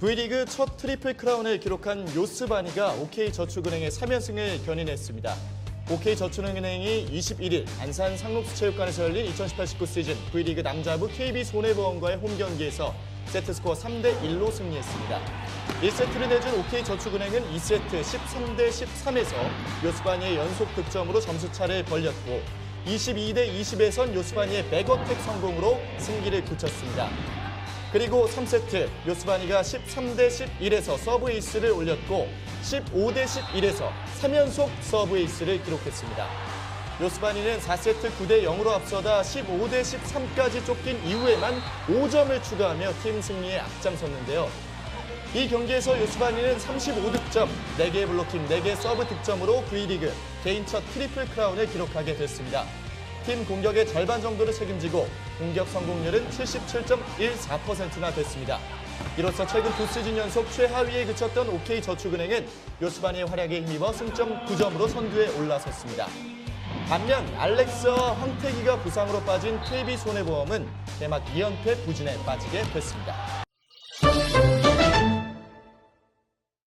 V리그 첫 트리플 크라운을 기록한 요스바니가 OK저축은행의 3연승을 견인했습니다. OK저축은행이 21일 안산 상록수체육관에서 열린 2018-19 시즌 V리그 남자부 KB손해보험과의 홈경기에서 세트스코어 3대1로 승리했습니다. 1세트를 내준 OK저축은행은 2세트 13대 13에서 요스바니의 연속 득점으로 점수차를 벌렸고 22대 20에선 요스바니의 백어택 성공으로 승기를 굳혔습니다. 그리고 3세트 요스바니가 13대 11에서 서브 에이스를 올렸고 15대 11에서 3연속 서브 에이스를 기록했습니다. 요스바니는 4세트 9대 0으로 앞서다 15대 13까지 쫓긴 이후에만 5점을 추가하며 팀 승리에 앞장섰는데요. 이 경기에서 요스바니는 35득점, 4개의 블로킹, 4개 서브 득점으로 V리그 개인 첫 트리플 크라운을 기록하게 됐습니다. 팀 공격의 절반 정도를 책임지고 공격 성공률은 77.14%나 됐습니다. 이로써 최근 두 시즌 연속 최하위에 그쳤던 OK저축은행은 요스바니의 활약에 힘입어 승점 9점으로 선두에 올라섰습니다. 반면 알렉스와 황태기가 부상으로 빠진 KB손해보험은 개막 2연패 부진에 빠지게 됐습니다.